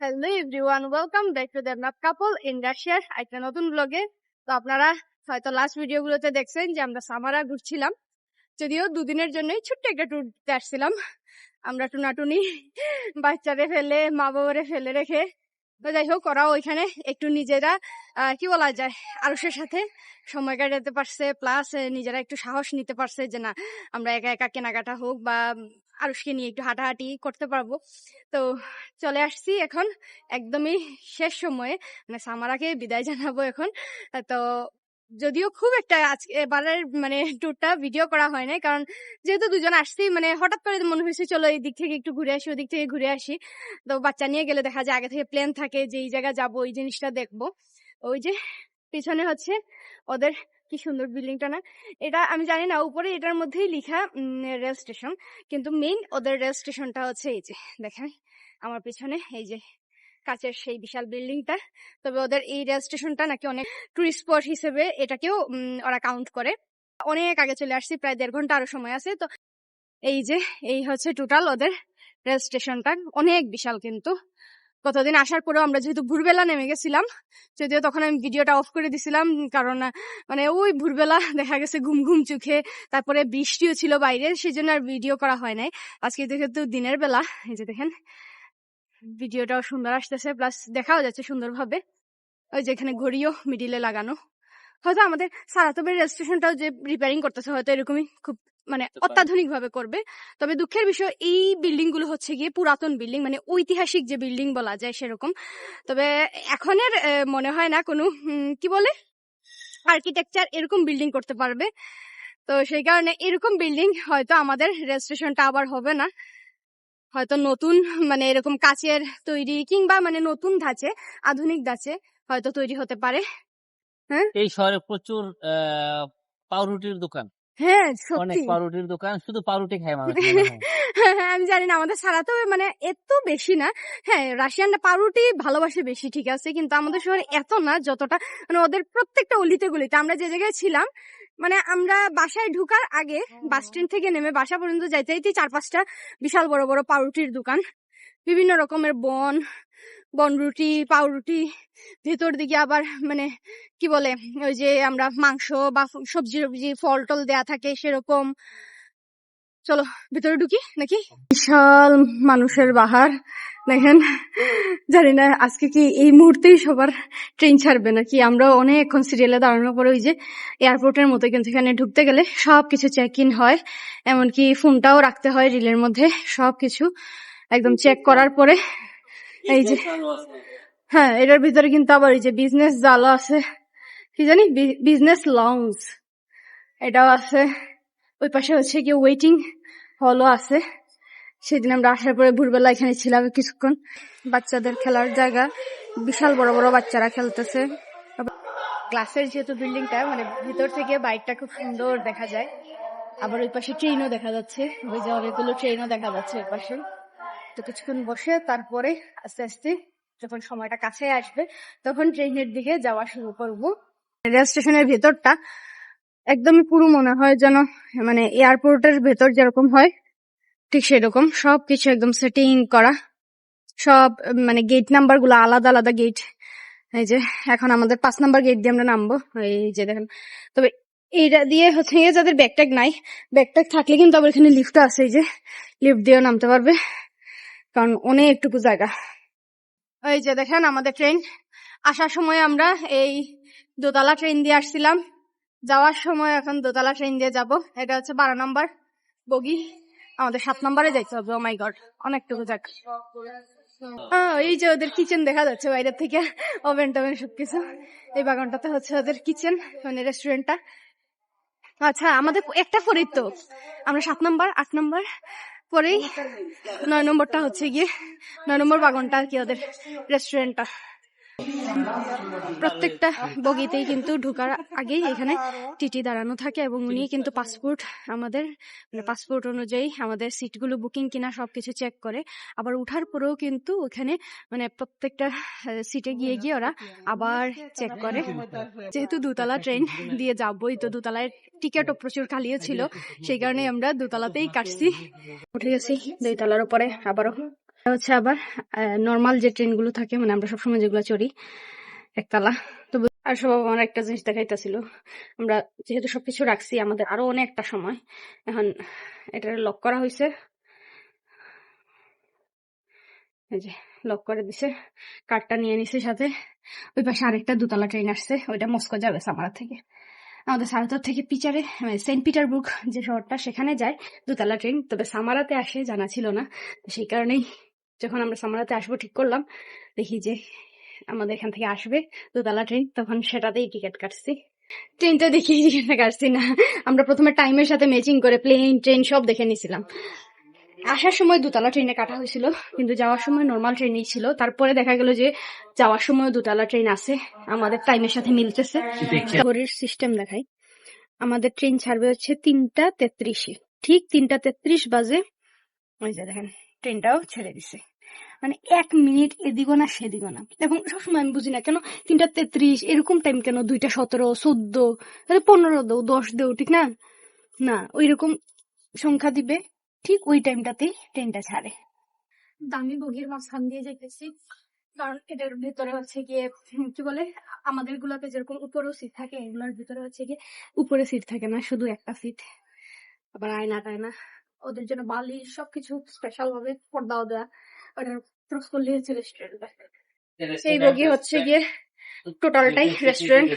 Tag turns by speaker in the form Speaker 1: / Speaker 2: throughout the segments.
Speaker 1: Hello everyone welcome back to Debnath couple in রাশিয়ার একটা নতুন ব্লগে তো আপনারা হয়তো লাস্ট ভিডিওগুলোতে দেখছেন যে আমরা সামারা ঘুরছিলাম। যদিও দুদিনের জন্যই ছোট্ট একটা ট্যুর দিতে আসছিলাম। আমরা টুনাটুনি বাচ্চারে ফেলে মা বাবারে ফেলে রেখে। তো যাই হোক, ওরাও ওইখানে একটু নিজেরা কি বলা যায় আরুষের সাথে সময় কাটাতে পারছে। প্লাস নিজেরা একটু সাহস নিতে পারছে যে না, আমরা একা একা কেনাকাটা হোক বা আরুষকে নিয়ে একটু হাঁটাহাঁটি করতে পারব। তো চলে আসছি এখন একদমই শেষ সময়ে। মানে সামারাকে বিদায় জানাব এখন। তো যদিও খুব একটা আজকে এবারের মানে ট্যুরটা ভিডিও করা হয় নাই। কারণ যেহেতু দুজন আসছি মানে হঠাৎ করে মনে হয়েছে, চলো এই দিক থেকে একটু ঘুরে আসি, ওদিক থেকে ঘুরে আসি। তো বাচ্চা নিয়ে গেলে দেখা যায়, আগে থেকে প্ল্যান থাকে যে এই জায়গা যাব, এই জিনিসটা দেখব। ওই যে পিছনে হচ্ছে ওদের কি সুন্দর বিল্ডিংটা না? এটা আমি জানি না, উপরে এটার মধ্যেই লিখা রেল স্টেশন কিন্তু মেইন ওদের রেল স্টেশনটা হচ্ছে এই যে, দেখেন, আমার পিছনে এই যে কাচের সেই বিশাল বিল্ডিংটা তবে ওদের এই রেল স্টেশনটা নাকি অনেক টুরিস্ট স্পট হিসেবে এটাকেও ওরা কাউন্ট করে। অনেক আগে চলে আসছি, প্রায় দেড় ঘণ্টা আরও সময় আছে, তো এই যে, এই হচ্ছে টোটাল ওদের রেল স্টেশনটা অনেক বিশাল কিন্তু। কতদিন আসার পরেও আমরা যেহেতু ভোরবেলা নেমে গেছিলাম, যদিও তখন আমি ভিডিওটা অফ করে দিছিলাম, কারণ মানে ওই ভোরবেলা দেখা গেছে ঘুম ঘুম চোখে, তারপরে বৃষ্টিও ছিল বাইরে সেই জন্য আর ভিডিও করা হয় নাই। আজকে যেহেতু দিনের বেলা, এই যে দেখেন, ভিডিওটাও সুন্দর আসতেছে প্লাস দেখাও যাচ্ছে সুন্দরভাবে। ওই যে এখানে ঘড়িও মিডিলে লাগানো। হয়তো আমাদের সারাতবের রেজিস্ট্রেশনটাও যে রিপেয়ারিং করতেছে, হয়তো এরকমই, খুব মানে অত্যাধুনিক ভাবে করবে। তবে দুঃখের বিষয় এই বিল্ডিংগুলো হচ্ছে গিয়ে পুরাতন বিল্ডিং মানে ঐতিহাসিক যে বিল্ডিং বলা যায় সেরকম। তবে এখনের মনে হয় না কোনো কি বলে? আর্কিটেকচার এরকম বিল্ডিং করতে পারবে। তো সেই কারণে এরকম বিল্ডিং হয়তো আমাদের রেজিস্ট্রেশনটা আবার হবে না। হয়তো নতুন মানে এরকম কাচের তৈরি কিংবা মানে নতুন ধাঁচে আধুনিক ধাঁচে হয়তো তৈরি হতে পারে। হ্যাঁ?
Speaker 2: এই শহরে প্রচুর পাউরুটির দোকান।
Speaker 1: হ্যাঁ
Speaker 2: অনেক
Speaker 1: সত্যি।
Speaker 2: পাউরুটির দোকান শুধু পাউরুটি খায় মানুষ মনে হয়।
Speaker 1: হ্যাঁ, আমি জানি না আমাদের তো মানে এত বেশি না। হ্যাঁ রাশিয়ানরা পাউরুটি ভালোবাসে বেশি ঠিক আছে কিন্তু আমাদের শহরে এত না যতটা মানে ওদের প্রত্যেকটা অলিতে গলিতে আমরা যে জায়গায় ছিলাম মানে আমরা বাসায় ঢুকার আগে বাস স্ট্যান্ড থেকে নেমে বাসা পর্যন্ত যাইতে যাইতে চার পাঁচটা বিশাল বড় বড় পাউরুটির দোকান বিভিন্ন রকমের বন বনরুটি, পাউরুটি, ভেতর দিকে আবার মানে কি বলে, ওই যে আমরা মাংস বা সবজি টবজি ফল টল দেয়া থাকে সেরকম। চলো ভিতরে ঢুকি নাকি? বিশাল মানুষের বাহার, দেখেন। জানি না আজকে কি এই মুহূর্তেই সবার ট্রেন ছাড়বে নাকি? আমরা অনেকক্ষণ সিরিয়ালে দাঁড়ানোর পরে ওই যে এয়ারপোর্টের মতো কিন্তু এখানে ঢুকতে গেলে সব কিছু চেক ইন হয়। এমনকি ফোনটাও রাখতে হয় রিলের মধ্যে, সবকিছু একদম চেক করার পরে এই যে হ্যাঁ এটার ভিতরে কিন্তু আবার এই যে বিজনেস জালো আছে। কি জানি? বিজনেস লঞ্চ এটাও আছে। ওই পাশে হচ্ছে কি ওয়েটিং হলও আছে। সেদিন আমরা আসার পরে ভোরবেলা এখানে ছিলাম কিছুক্ষণ। বাচ্চাদের খেলার জায়গা। বিশাল বড় বড় বাচ্চারা খেলতেছে। গ্লাসের যেহেতু বিল্ডিংটা মানে ভিতর থেকে বাইকটা খুব সুন্দর দেখা যায়। আবার ওই পাশে ট্রেনও দেখা যাচ্ছে। ওই যে অনেকগুলো ট্রেনও দেখা যাচ্ছে ওই পাশে। তো কিছুক্ষণ বসে তারপরে আস্তে আস্তে যখন সময়টা কাছে আসবে, তখন ট্রেনের দিকে যাওয়া শুরু করব। রেল স্টেশনের ভেতরটা একদমই পুরো মনে হয় যেন মানে এয়ারপোর্টের ভেতর যেরকম হয়, ঠিক সেরকম। সবকিছু একদম সেটিং করা। সব মানে গেট নাম্বারগুলো আলাদা আলাদা গেট এই যে, এখন আমাদের পাঁচ নাম্বার গেট দিয়ে আমরা নামবো। এই যে দেখেন। তবে এইটা দিয়ে হচ্ছে যাদের ব্যাগট্যাগ নাই ব্যাগট্যাগ থাকলে কিন্তু আবার এখানে লিফটও আছে, এই যে লিফট দিয়েও নামতে পারবে। কারণ অনেকটুকু জায়গা। এই যে দেখেন আমাদের ট্রেন। আসার সময় আমরা এই দোতলা ট্রেন দিয়ে আসছিলাম। যাওয়ার সময় এখন দোতলা ট্রেন দিয়ে যাব। এটা হচ্ছে বারো নম্বর বগি। আমাদের সাত নম্বরে যাইতে হবে ও মাই গড অনেকটুকু যাক এই যে ওদের কিচেন দেখা যাচ্ছে বাইরের থেকে ওভেন টোভেন সবকিছু। এই বাগানটাতে হচ্ছে ওদের কিচেন মানে রেস্টুরেন্টটা আচ্ছা আমাদের একটা পরেই তো। আমরা সাত নম্বর, আট নম্বর। পরেই নয় নম্বরটা হচ্ছে গিয়ে নয় নম্বর বাগানটা আর কি ওদের রেস্টুরেন্টটা প্রত্যেকটা বগিতেই কিন্তু ঢোকার আগেই এখানে টিটি দাঁড়ানো থাকে এবং উনি কিন্তু পাসপোর্ট আমাদের মানে পাসপোর্ট অনুযায়ী আমাদের সিটগুলো বুকিং কিনা সবকিছু চেক করে। আবার উঠার পরেও কিন্তু ওখানে মানে প্রত্যেকটা সিটে গিয়ে গিয়ে ওরা আবার চেক করে। যেহেতু দুতলা ট্রেন দিয়ে যাবোই, তো দুতলায় টিকিটও প্রচুর খালিও ছিল, সেই কারণে আমরা দুতলাতেই কাটছি। উঠে গেছি দুই তলার উপরে আবারও হচ্ছে আবার নর্মাল যে ট্রেনগুলো থাকে মানে আমরা সবসময় যেগুলো চড়ি, একতলা। তো আর সব আমার একটা জিনিস দেখাইতেছিল। আমরা যেহেতু সবকিছু রাখছি, আমাদের আরও অনেকটা সময়। এখন এটা লক করা হয়েছে লক করে দিছে। কার্ডটা নিয়ে নিছে সাথে। ওই পাশে আরেকটা দুতলা ট্রেন আসছে। ওইটা মস্কো যাবে সামারা থেকে। আমাদের সারাতর থেকে পিচারে সেন্ট পিটারবুর্গ যে শহরটা, সেখানে যায় দুতলা ট্রেন তবে সামারাতে আসে জানা ছিল না। সেই কারণেই যখন আমরা সামারাতে আসব, ঠিক করলাম। দেখি যে আমাদের এখান থেকে আসবে দোতলা ট্রেন তখন সেটাতেই টিকিট কাটছি। ট্রেনটা দেখি কাটছি না। আমরা প্রথমে টাইমের সাথে ম্যাচিং করে প্লেন ট্রেন সব দেখে নিছিলাম আসার সময় দোতলা ট্রেনে কাটা হয়েছিল, কিন্তু যাওয়ার সময় নর্মাল ট্রেনই ছিল। তারপরে দেখা গেল যে যাওয়ার সময় দোতলা ট্রেন আছে। আমাদের টাইমের সাথে মিলতেছে। ঘড়ির সিস্টেম দেখাই। আমাদের ট্রেন ছাড়বে হচ্ছে তিনটা তেত্রিশে। ঠিক তিনটা তেত্রিশ বাজে। ওই যে দেখেন। ট্রেনটাও ছেড়ে দিছে। মানে এক মিনিট এদিকও না, সেদিকও না। এবং সবসময় আমি বুঝি না কেন তিনটা তেত্রিশ, এরকম টাইম কেন দুইটা সতেরো, চোদ্দ, তাহলে পনেরো দেও, দশ দেও, ঠিক না? না ওই রকম সংখ্যা দিবে, ঠিক ওই টাইমটাতেই ট্রেনটা ছাড়ে। দামি বগির মাঝখান দিয়ে যাইতেছি। কারণ এটার ভিতরে হচ্ছে গিয়ে, কি বলে, আমাদের গুলাতে যেরকম উপরেও সিট থাকে, এগুলোর ভিতরে হচ্ছে গিয়ে উপরে সিট থাকে না, শুধু একটা সিট আবার আয়না টায়না ওদের জন্য বালি সবকিছু স্পেশাল ভাবে পর্দাও দেওয়া ক্রস করলে হচ্ছে রেস্টুরেন্ট এই বগি হচ্ছে গিয়ে টোটালটাই রেস্টুরেন্ট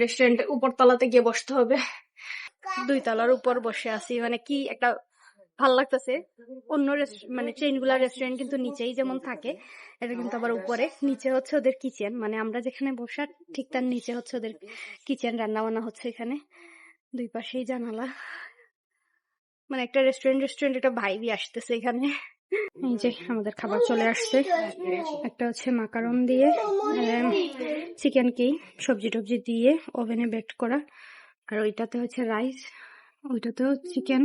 Speaker 2: রেস্টুরেন্ট
Speaker 1: উপর তলাতে গিয়ে বসতে হবে। দুই তলার উপর বসে আছি। মানে কি একটা ভালো লাগতেছে। অন্য মানে চেইনগুলা রেস্টুরেন্ট কিন্তু নিচেই যেমন থাকে এটা কিন্তু আবার উপরে। নিচে হচ্ছে ওদের কিচেন মানে আমরা যেখানে বসা ঠিক তার নিচে হচ্ছে ওদের কিচেন রান্না বান্না হচ্ছে এখানে। দুই পাশেই জানালা। মানে একটা রেস্টুরেন্ট রেস্টুরেন্ট একটা ভাইবি আসতেছে এখানে। এই যে আমাদের খাবার চলে আসছে। একটা হচ্ছে মাকারন দিয়ে চিকেন কি সবজি টবজি দিয়ে ওভেনে বেক করা। আর ওইটাতে হচ্ছে রাইস ওইটাতেও চিকেন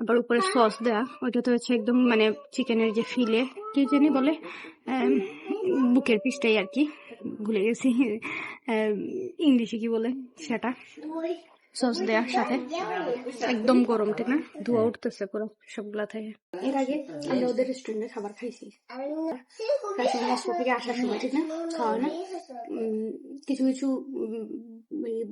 Speaker 1: আবার উপরে সস দেওয়া ওইটাতে হচ্ছে একদম মানে চিকেনের যে ফিলে কি জানি বলে? বুকের পিসটাই আর কি। ভুলে গেছি। ইংলিশে কি বলে সেটা? সস দেওয়ার সাথে একদম গরম, ঠিক না? ধোয়া উঠতেছে পুরো, সবগুলা থেকে। এর আগে আমরা ওদের রেস্টুরেন্টে খাবার খাইছি। থেকে আসার সময়, ঠিক না? খাওয়া না। কিছু কিছু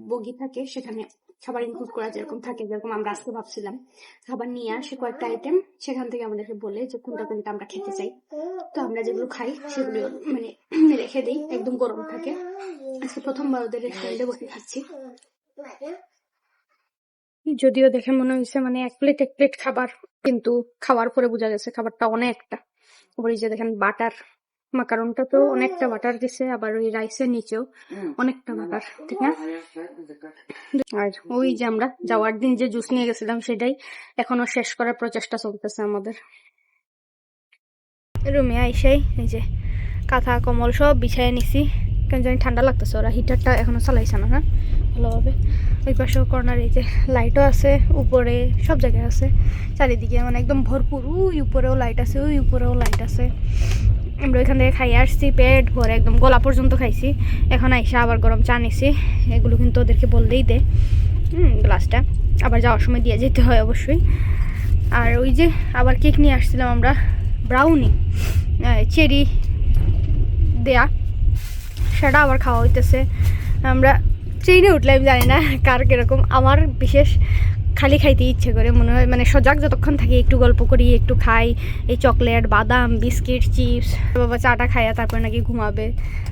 Speaker 1: বগি থাকে, সেখানে খাবার ইনক্লুড করা যেরকম থাকে, যেরকম আমরা আজকে ভাবছিলাম। খাবার নিয়ে আসে কয়েকটা আইটেম সেখান থেকে আমাদেরকে বলে যে কোনটা কোনটা আমরা খেতে চাই। তো আমরা যেগুলো খাই, সেগুলো মানে রেখে দিই, একদম গরম থাকে। আজকে প্রথমবার ওদের রেস্টুরেন্টে বসে খাচ্ছি। যদিও দেখে মনে হয়েছে মানে এক প্লেট এক প্লেট খাবার, কিন্তু খাওয়ার পরে বোঝা গেছে খাবারটা অনেকটা। ওই যে দেখেন বাটার, মাকারনটা তো অনেকটা বাটার দিছে, আবার ওই রাইসের নিচেও অনেকটা বাটার, ঠিক না? আর ওই যে আমরা যাওয়ার দিন যে জুস নিয়ে গেছিলাম সেটাই এখনও শেষ করার প্রচেষ্টা চলতেছে আমাদের। রুমে আইসাই এই যে কাঁথা কমল সব বিছায় নিছি। কেন জানি ঠান্ডা লাগতেছে, ওরা হিটারটা এখনও চালাইছে না হ্যাঁ? ভালোভাবে। ওই পাশেও কর্নার এই যে লাইটও আছে, উপরে সব জায়গায় আছে। চারিদিকে মানে একদম ভরপুর ওই উপরেও লাইট আছে ওই উপরেও লাইট আছে। আমরা ওইখান থেকে খাইয়ে আসছি, পেট ভরে একদম গলা পর্যন্ত খাইছি। এখন আইসা আবার গরম চা নিছি, এগুলো কিন্তু ওদেরকে বললেই দে। হুম গ্লাসটা আবার যাওয়ার সময় দিয়ে যেতে হয় অবশ্যই। আর ওই যে আবার কেক নিয়ে আসছিলাম আমরা ব্রাউনি চেরি দেয়া। সেটা আবার খাওয়া হইতেছে। আমরা ট্রেনে উঠলে আমি জানি না কার কীরকম। আমার বিশেষ খালি খাইতে ইচ্ছে করে, মনে হয় মানে সজাগ যতক্ষণ থাকি, একটু গল্প করি, একটু খাই। এই চকলেট, বাদাম, বিস্কিট, চিপস, বাবা চাটা খাইয়া তারপরে নাকি ঘুমাবে।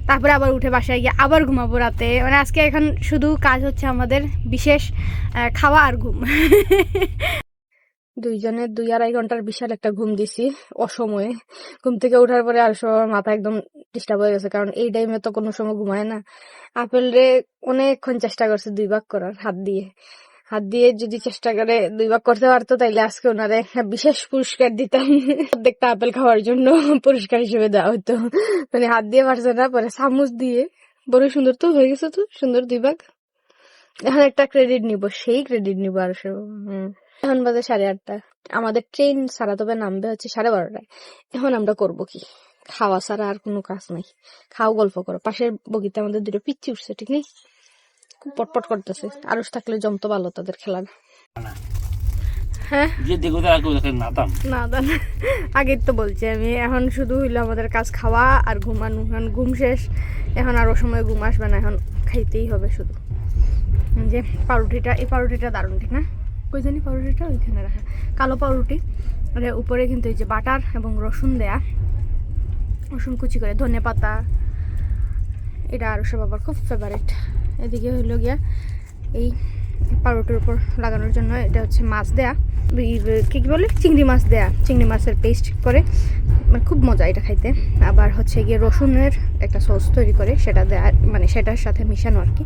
Speaker 1: তারপরে আবার উঠে বাসায় গিয়ে আবার ঘুমাবো রাতে। মানে আজকে এখন শুধু কাজ হচ্ছে আমাদের বিশেষ খাওয়া আর ঘুম। দুইজনের দুই আড়াই ঘণ্টার বিশাল একটা ঘুম দিছি অসময়ে। ঘুম থেকে ওঠার পরে আর সব মাথা একদম ডিস্টার্ব হয়ে গেছে, কারণ এই টাইমে তো কোনো সময় ঘুমায় না। আপেল রে অনেকক্ষণ চেষ্টা করছে দুই ভাগ করার, হাত দিয়ে। হাত দিয়ে যদি চেষ্টা করে দুই ভাগ করতে পারতো, তাইলে আজকে ওনারে বিশেষ পুরস্কার দিতাম। অর্ধেকটা আপেল খাওয়ার জন্য পুরস্কার হিসেবে দেওয়া হতো মানে হাত দিয়ে পারছে না, পরে চামচ দিয়ে। বড় সুন্দর তো, হয়ে গেছে তো, সুন্দর দুই ভাগ। এখন একটা ক্রেডিট নিব, সেই ক্রেডিট নিব আর সে, হুম। এখন বাজে সাড়ে আটটা। আমাদের ট্রেন সারা তবে নামবে হচ্ছে সাড়ে বারোটায়। এখন আমরা করব কি? খাওয়া ছাড়া আর কোনো কাজ নাই। খাও গল্প করো। পাশের বগিতে আমাদের দুটো পিচ্ছি উঠছে ঠিক নেই? খুব পটপট করতেছে। আরস থাকলে জমতো ভালো তাদের খেলার। হ্যাঁ? আগে তো বলছি আমি এখন শুধু হইল আমাদের কাজ খাওয়া আর ঘুমানো। এখন ঘুম শেষ। এখন আরও সময় ঘুম আসবে না এখন খাইতেই হবে শুধু। যে পাউরুটিটা এই পাউরুটিটা দারুণ ঠিক না? কই জানি পাউরুটিটা ওইখানে রাখা। কালো পাউরুটি। আর উপরে কিন্তু এই যে বাটার এবং রসুন দেয়া। রসুন কুচি করে, ধনে পাতা। এটা আরও সব আবার খুব ফেভারিট এদিকে হইল গিয়া এই পাউরুটির উপর লাগানোর জন্য এটা হচ্ছে মাছ দেয়া। কি কি বলে? চিংড়ি মাছ দেয়া। চিংড়ি মাছের পেস্ট করে। মানে খুব মজা এটা খাইতে। আবার হচ্ছে গিয়ে রসুনের একটা সস তৈরি করে, সেটা দেয়া মানে সেটার সাথে মিশানো আর কি।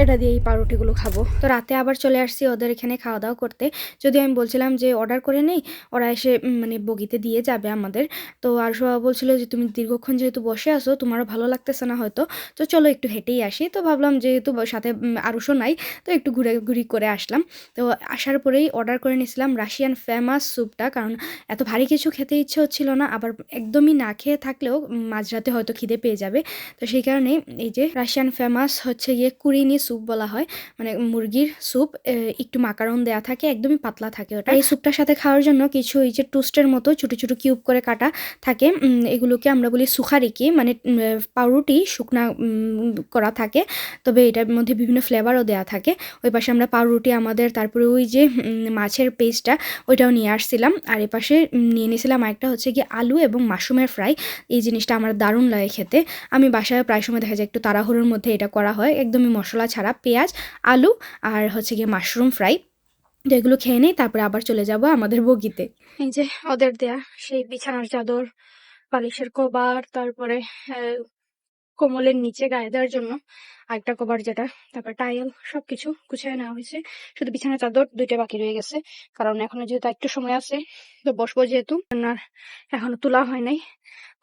Speaker 1: এটা দিয়ে এই পাউরুটিগুলো খাব। তো রাতে আবার চলে আসছি ওদের এখানে খাওয়া দাওয়া করতে। যদি আমি বলছিলাম যে অর্ডার করে নেই, ওরা এসে মানে বগিতে দিয়ে যাবে আমাদের। তো আর সবাই বলছিল যে তুমি দীর্ঘক্ষণ যেহেতু বসে আসো তোমারও ভালো লাগতেছে না হয়তো। তো চলো একটু হেঁটেই আসি। তো ভাবলাম যেহেতু সাথে আরুষও নাই, তো একটু ঘুরে ঘুরি করে আসলাম। তো আসার পরেই অর্ডার করে নিয়েছিলাম রাশিয়ান ফেমাস স্যুপটা, কারণ এত ভারী কিছু খেতে ইচ্ছে হচ্ছিল না। আবার একদমই না খেয়ে থাকলেও মাঝরাতে হয়তো খিদে পেয়ে যাবে। তো সেই কারণে এই যে রাশিয়ান ফেমাস হচ্ছে গিয়ে কুরিনি স্যুপ বলা হয় মানে মুরগির স্যুপ একটু মাকারন দেয়া থাকে, একদমই পাতলা থাকে ওটা। এই স্যুপটার সাথে খাওয়ার জন্য কিছু এই যে টোস্টের মতো ছোট ছোট কিউব করে কাটা থাকে এগুলোকে আমরা বলি সুখারিকি মানে পাউরুটি, শুকনা করা থাকে। তবে এটার মধ্যে বিভিন্ন ফ্লেভারও দেয়া থাকে। ওই পাশে আমরা পাউরুটি, আমাদের, তারপরে ওই যে মাছের পেস্টটা ওইটাও নিয়ে আসছিলাম। আর এ পাশে নিয়ে নিয়েছিলাম আরেকটা হচ্ছে কি আলু এবং মাশরুমের ফ্রাই এই জিনিসটা আমার দারুণ লাগে খেতে। আমি বাসায় প্রায় সময় দেখা যায় একটু তাড়াহুড়োর মধ্যে এটা করা হয়। একদমই মশলা ছাড়া পেঁয়াজ, আলু আর হচ্ছে গিয়ে মাশরুম ফ্রাই। তো এগুলো খেয়ে নেই, তারপরে আবার চলে যাব আমাদের বগিতে। এই যে ওদের দেয়া, সেই বিছানার চাদর পালিশের কবার তারপরে কোমলের নিচে গায়ে দেওয়ার জন্য আরেকটা কভার যেটা, তারপর টাইল সবকিছু গুছিয়ে নেওয়া হয়েছে। শুধু বিছানার চাদর দুইটা বাকি রয়ে গেছে। কারণ এখনও যেহেতু একটু সময় আছে, তো বসবো যেহেতু। এখনও তোলা হয় নাই।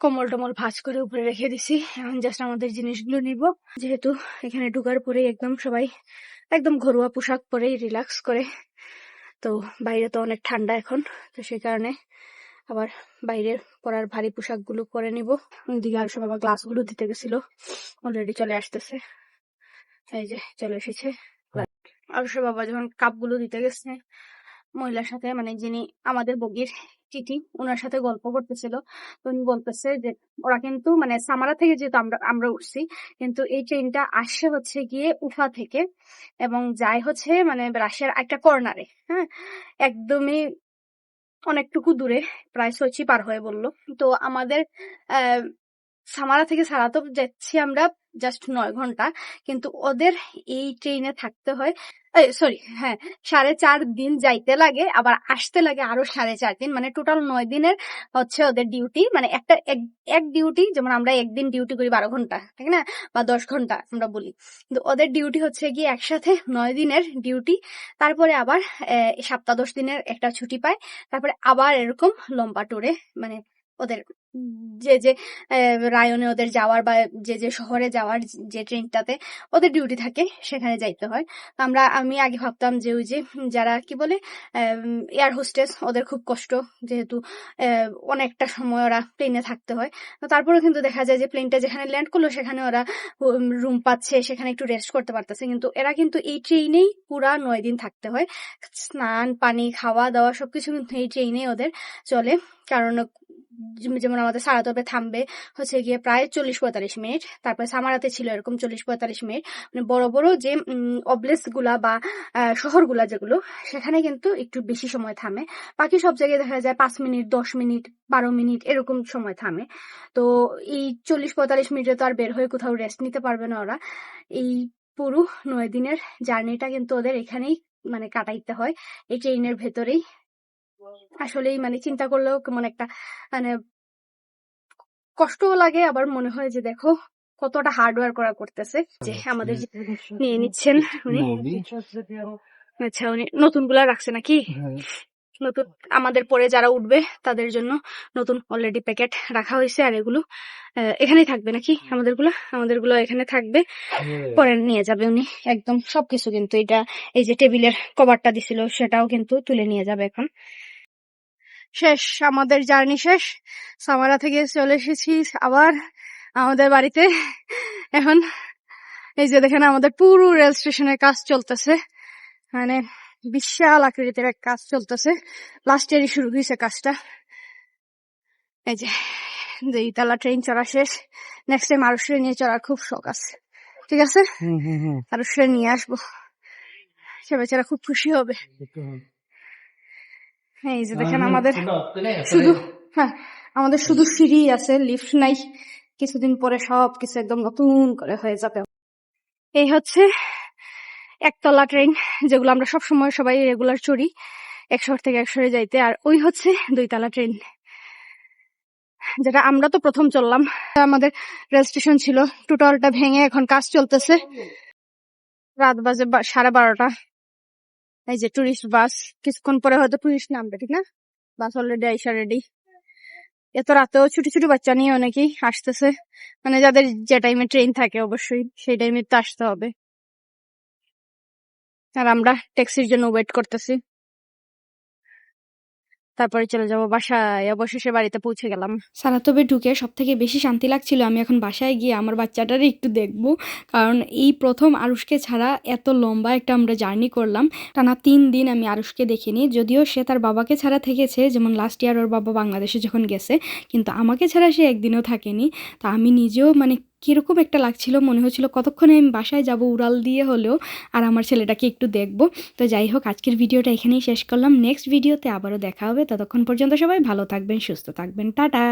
Speaker 1: কমল টমল ভাঁজ করে উপরে রেখে দিছি। এখন জাস্ট আমাদের জিনিসগুলো নিব। যেহেতু এখানে ঢুকার পরে একদম সবাই একদম ঘরোয়া পোশাক পরেই রিল্যাক্স করে। তো বাইরে তো অনেক ঠান্ডা এখন, তো সেই কারণে আবার বাইরের পরার ভারী পোশাকগুলো পরে নিব। ওইদিকে আর সব আবার গ্লাসগুলো দিতে গেছিল। অলরেডি চলে আসতেছে। এই যে চলে এসেছে। আর সব বাবা যখন কাপগুলো দিতে গেছে মহিলার সাথে মানে যিনি আমাদের বগির চিঠি ওনার সাথে গল্প করতেছিল। তো উনি বলতেছে যে ওরা কিন্তু মানে সামারা থেকে যেহেতু আমরা আমরা উঠছি কিন্তু এই ট্রেনটা আসে হচ্ছে গিয়ে উফা থেকে এবং যায় হচ্ছে মানে রাশিয়ার একটা কর্নারে হ্যাঁ? একদমই অনেকটুকু দূরে প্রায় সচি পার হয়ে বলল। তো আমাদের আহ সামারা থেকে সারাতপ যাচ্ছি আমরা জাস্ট নয় ঘণ্টা। কিন্তু ওদের এই ট্রেনে থাকতে হয় সরি হ্যাঁ সাড়ে চার দিন যাইতে লাগে, আবার আসতে লাগে আরও সাড়ে চার দিন। মানে টোটাল নয় দিনের হচ্ছে ওদের ডিউটি মানে একটা এক- ডিউটি যেমন আমরা একদিন ডিউটি করি বারো ঘণ্টা, ঠিক না? বা দশ ঘণ্টা, আমরা বলি। কিন্তু ওদের ডিউটি হচ্ছে গিয়ে একসাথে নয় দিনের ডিউটি তারপরে আবার সপ্তাহ দশ দিনের একটা ছুটি পায়। তারপরে আবার এরকম লম্বা ট্যুরে মানে ওদের, যে যে রায়নে ওদের যাওয়ার বা যে যে শহরে যাওয়ার যে ট্রেনটাতে ওদের ডিউটি থাকে, সেখানে যাইতে হয়। আমরা, আমি আগে ভাবতাম যে, ওই যে, যারা কি বলে এয়ার হোস্টেস ওদের খুব কষ্ট, যেহেতু অনেকটা সময় ওরা প্লেনে থাকতে হয়। তো তারপরে কিন্তু দেখা যায় যে প্লেনটা যেখানে ল্যান্ড করল, সেখানে ওরা রুম পাচ্ছে, সেখানে একটু রেস্ট করতে পারতেছে। কিন্তু এরা কিন্তু এই ট্রেনেই পুরা নয় দিন থাকতে হয়। স্নান, পানি খাওয়া দাওয়া সবকিছু কিন্তু এই ট্রেনেই ওদের চলে। কারণ যেমন আমাদের সারাতপে থামবে হচ্ছে গিয়ে প্রায় চল্লিশ পঁয়তাল্লিশ মিনিট। তারপরে সামারাতে ছিল এরকম চল্লিশ পঁয়তাল্লিশ মিনিট। মানে বড় বড় যে অবলেসগুলা বা শহরগুলা যেগুলো, সেখানে কিন্তু একটু বেশি সময় থামে। বাকি সব জায়গায় দেখা যায় পাঁচ মিনিট, দশ মিনিট, বারো মিনিট এরকম সময় থামে। তো এই চল্লিশ পঁয়তাল্লিশ মিনিটে তো আর বের হয়ে কোথাও রেস্ট নিতে পারবে না ওরা। এই পুরো নয় দিনের জার্নিটা কিন্তু ওদের এখানেই মানে কাটাইতে হয়। এই ট্রেনের ভেতরেই আসলেই মানে চিন্তা করলেও কেমন একটা মানে কষ্টও লাগে আবার মনে হয় যে দেখো কতটা হার্ডওয়ার করা করতেছে যে আমাদের নিয়ে নিচ্ছেন উনি। আচ্ছা উনি নতুনগুলা রাখছে নাকি? নতুন আমাদের পরে যারা উঠবে তাদের জন্য নতুন অলরেডি প্যাকেট রাখা হয়েছে আর এগুলো আহ, এখানেই থাকবে নাকি আমাদেরগুলা আমাদেরগুলো এখানে থাকবে। পরে নিয়ে যাবে উনি একদম সবকিছু কিন্তু এটা এই যে টেবিলের কভারটা দিছিল সেটাও কিন্তু তুলে নিয়ে যাবে এখন। শেষ আমাদের জার্নি শেষ। সামারা থেকে চলে এসেছি আবার আমাদের বাড়িতে। এখন এই যে দেখেন আমাদের পুরো রেল স্টেশনের কাজ চলতেছে। মানে বিশাল আকৃতির এক কাজ চলতেছে। লাস্ট ইয়ারই শুরু হয়েছে কাজটা। এই যে দুইতলা ট্রেন চড়া শেষ। নেক্সট টাইম আরও নিয়ে চড়ার খুব শখ আছে। ঠিক আছে? আরও নিয়ে আসব। সে বেচারা খুব খুশি হবে। হ্যাঁ এই যে দেখেন আমাদের শুধু হ্যাঁ আমাদের শুধু সিঁড়ি আছে লিফট নাই কিছুদিন পরে সব কিছু একদম নতুন করে হয়ে যাবে। এই হচ্ছে একতলা ট্রেন যেগুলো আমরা সব সময় সবাই রেগুলার চড়ি এক শহর থেকে এক শহরে যাইতে আর ওই হচ্ছে দুইতলা ট্রেন। যেটা আমরা তো প্রথম চললাম। আমাদের রেল স্টেশন ছিল টোটালটা ভেঙে এখন কাজ চলতেছে। রাত বাজে সাড়ে বারোটা। এই যে টুরিস্ট বাস কিছুক্ষণ পরে হয়তো টুরিস্ট নামবে, ঠিক না? বাস অলরেডি আইসা রেডি এত রাতেও ছুটি ছুটি বাচ্চা নিয়ে অনেকেই আসতেছে। মানে যাদের যে টাইমে ট্রেন থাকে অবশ্যই, সেই টাইমে তো আসতে হবে। আর আমরা ট্যাক্সির জন্য ওয়েট করতেছি। তারপরে চলে যাব বাসায়। অবশেষে বাড়িতে পৌঁছে গেলাম।
Speaker 3: সারাতবে ঢুকে সব থেকে বেশি শান্তি লাগছিল আমি এখন বাসায় গিয়ে আমার বাচ্চাটারে একটু দেখব। কারণ এই প্রথম আরুষকে ছাড়া এত লম্বা একটা আমরা জার্নি করলাম। টানা তিন দিন আমি আরুষকে দেখিনি। যদিও সে তার বাবাকে ছাড়া থেকেছে, যেমন লাস্ট ইয়ার ওর বাবা বাংলাদেশে যখন গেছে, কিন্তু আমাকে ছাড়া সে একদিনও থাকেনি। তা আমি নিজেও মানে কীরকম একটা লাগছিল, মনে হচ্ছিল কতক্ষণে আমি বাসায় যাব, উড়াল দিয়ে হলেও আর আমার ছেলেটাকে একটু দেখব। তো যাই হোক, আজকের ভিডিওটা এখানেই শেষ করলাম। নেক্সট ভিডিওতে আবারও দেখা হবে। ততক্ষণ পর্যন্ত সবাই ভালো থাকবেন, সুস্থ থাকবেন। টাটা!